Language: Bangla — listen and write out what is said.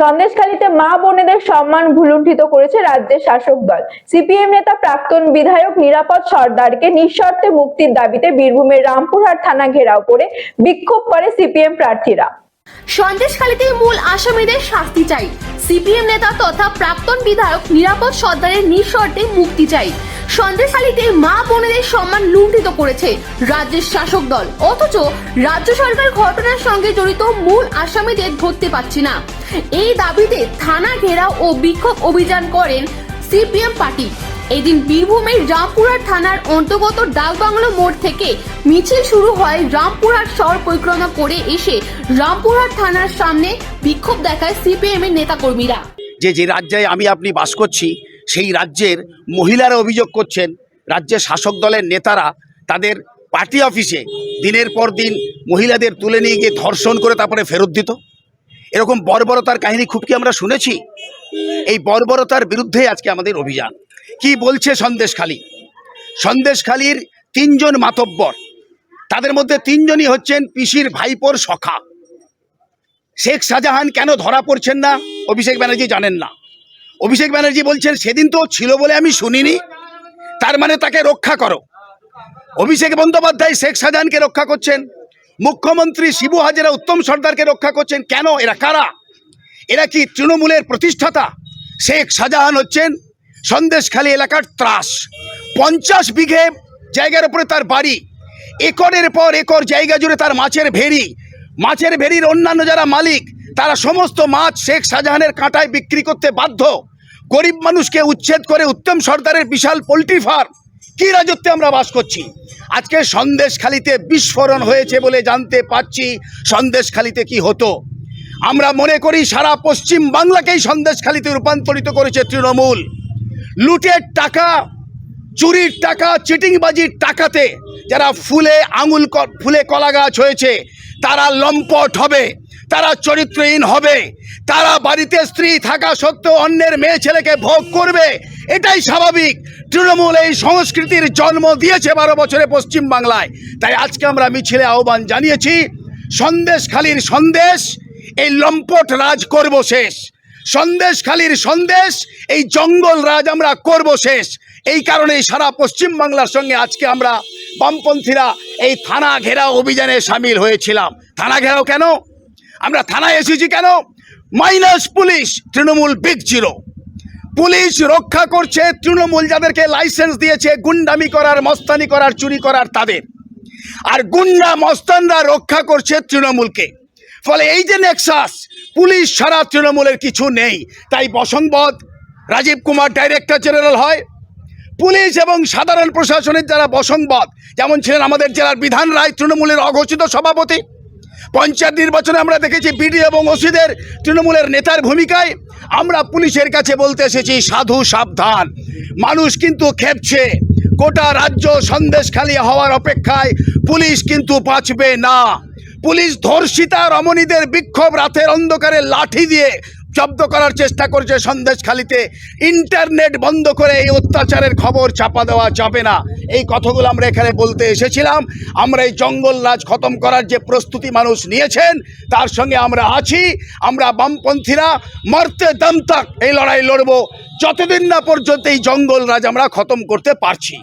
সন্দেশখালীতে মা বোনেদের সম্মান ভুলুণ্ঠিত করেছে রাজ্যের শাসক দল। সিপিএম নেতা প্রাক্তন বিধায়ক নিরাপদ সর্দারকে নিঃশর্তে মুক্তির দাবিতে বীরভূমের রামপুরহাট থানা ঘেরাও করে বিক্ষোভ করে সিপিএম প্রার্থীরা। সন্দেশখালীতে মূল আসামিদের শাস্তি চাই। সিপিএম নেতা তথা প্রাক্তন বিধায়ক নিরাপদ সর্দারের নিঃশর্তে মুক্তি চাই। সন্দেশখালীতে মা বোনেদের সম্মান লুণ্ঠিত করেছে রাজ্যের শাসক দল। অথচ রাজ্য সরকার ঘটনার সঙ্গে জড়িত মূল আসামিদের ধরতে পারছে না। এই দাবিতে থানা ঘেরাও ও বিক্ষোভ অভিযান করেন সিপিএম পার্টি। এদিন বীরভূমের রামপুরহাট থানার অন্তর্গত ডাকবাংলো মোড় থেকে মিছিল শুরু হয় রামপুরহাট শহর পরিক্রমা করে এসে রামপুরহাট থানার সামনে বিক্ষোভ দেখায় সিপিএম এর নেতাকর্মীরা। যে যে রাজ্যে আমি আপনি বাস করছি সেই রাজ্যের মহিলারা অভিযোগ করছেন, রাজ্যের শাসক দলের নেতারা তাদের পার্টি অফিসে দিনের পর দিন মহিলাদের তুলে নিয়ে গিয়ে ধর্ষণ করে তারপরে ফেরত দিত। এরকম বর্বরতার কাহিনী খুব কি আমরা শুনেছি? এই বর্বরতার বিরুদ্ধে আজকে আমাদের অভিযান। কি বলছে সন্দেশখালী সন্দেশখালীর তিনজন মাতব্বর, তাদের মধ্যে তিনজনই হচ্ছেন পিসির ভাইপোর সখা। শেখ শাহজাহান কেন ধরা পড়ছেন না? অভিষেক ব্যানার্জি জানেন না। অভিষেক ব্যানার্জি বলছেন, সেদিন তো ছিল বলে আমি শুনিনি। তার মানে তাকে রক্ষা করো। অভিষেক বন্দ্যোপাধ্যায় শেখ শাহজাহানকে রক্ষা করছেন। মুখ্যমন্ত্রী শিবু হাজেরা উত্তম সর্দারকে রক্ষা করছেন। কেন? এরা কারা? এরা কি তৃণমূলের প্রতিষ্ঠাতা? শেখ শাহজাহান হচ্ছেন সন্দেশখালী এলাকার ত্রাস। পঞ্চাশ বিঘে জায়গার উপরে তার বাড়ি। একরের পর একর জায়গা জুড়ে তার মাছের ভেড়ি। মাছের ভেড়ির অন্যান্য যারা মালিক তারা সমস্ত মাছ শেখ শাহজাহানের কাঁটায় বিক্রি করতে বাধ্য। গরিব মানুষকে উচ্ছেদ করে উত্তম সর্দারের বিশাল পোলট্রি ফার্ম। কি রাজত্বে আমরা বাস করছি? আজকে সন্দেশখালিতে বিস্ফোরণ হয়েছে বলে জানতে পাচ্ছি সন্দেশখালিতে কি হতো। আমরা মনে করি সারা পশ্চিম বাংলাকেই সন্দেশখালিতে রূপান্তরিত করেছে তৃণমূল। লুটের টাকা, চুরির টাকা, চিটিংবাজির টাকাতে যারা ফুলে আঙুল ফুলে কলা গাছ হয়েছে, তারা লম্পট হবে। তারা চরিত্রহীন হবে। তারা বাড়িতে স্ত্রী থাকা সত্ত্বেও অন্যের মেয়ে ছেলেকে ভোগ করবে। এটাই স্বাভাবিক। তৃণমূল এই সংস্কৃতির জন্ম দিয়েছে বারো বছরে পশ্চিম বাংলায়। তাই আজকে আমরা মিছিলে আহ্বান জানিয়েছি, সন্দেশখালির সন্দেশ, এই লম্পট রাজ করব শেষ। সন্দেশখালির সন্দেশ, এই জঙ্গল রাজ আমরা করব শেষ। এই কারণেই সারা পশ্চিম বাংলার সঙ্গে আজকে আমরা বামপন্থীরা এই থানা ঘেরাও অভিযানে সামিল হয়েছিলাম। থানা ঘেরাও কেন? আমরা থানায় এসেছি কেন? Minus police, Trinamool big zero police রক্ষা করছে, তৃণমূল যাদেরকে লাইসেন্স দিয়েছে, গুন্ডামি করার, মস্তানি করার, চুরি করার তাদের। আর গুন্ডা, মস্তানরা রক্ষা করছে তৃণমূলকে। ফলে এই যে নেক্সাস পুলিশ ছাড়া তৃণমূলের কিছু নেই। তাই বসংবদ রাজীব কুমার ডাইরেক্টর জেনারেল হয়। পুলিশ এবং সাধারণ প্রশাসনের যারা বসংবদ যেমন ছিলেন আমাদের জেলার বিধান রায়, তৃণমূলের অঘোষিত সভাপতি পঞ্চায়েত নির্বাচনে আমরা দেখেছি বিডি এবং ওসিদের তৃণমূলের নেতার ভূমিকায় আমরা পুলিশের কাছে বলতে এসেছি, সাধু সাবধান। মানুষ কিন্তু খেপছে। গোটা রাজ্য সন্দেশখালী হওয়ার অপেক্ষায় পুলিশ কিন্তু বাঁচবে না। পুলিশ ধর্ষিতা রমণীদের বিক্ষোভ রাতের অন্ধকারে লাঠি দিয়ে জব্দ করার চেষ্টা করছে সন্দেশখালিতে ইন্টারনেট বন্ধ করে এই অত্যাচারের খবর চাপা দেওয়া যাবে না। এই কথাগুলো আমরা এখানে বলতে এসেছিলাম। আমরা এই জঙ্গল রাজ খতম করার যে প্রস্তুতি মানুষ নিয়েছেন, তার সঙ্গে আমরা আছি। আমরা বামপন্থীরা মরতে দম তাক এই লড়াই লড়বো। যতদিন না পর্যন্ত এই জঙ্গল রাজ আমরা খতম করতে পারছি।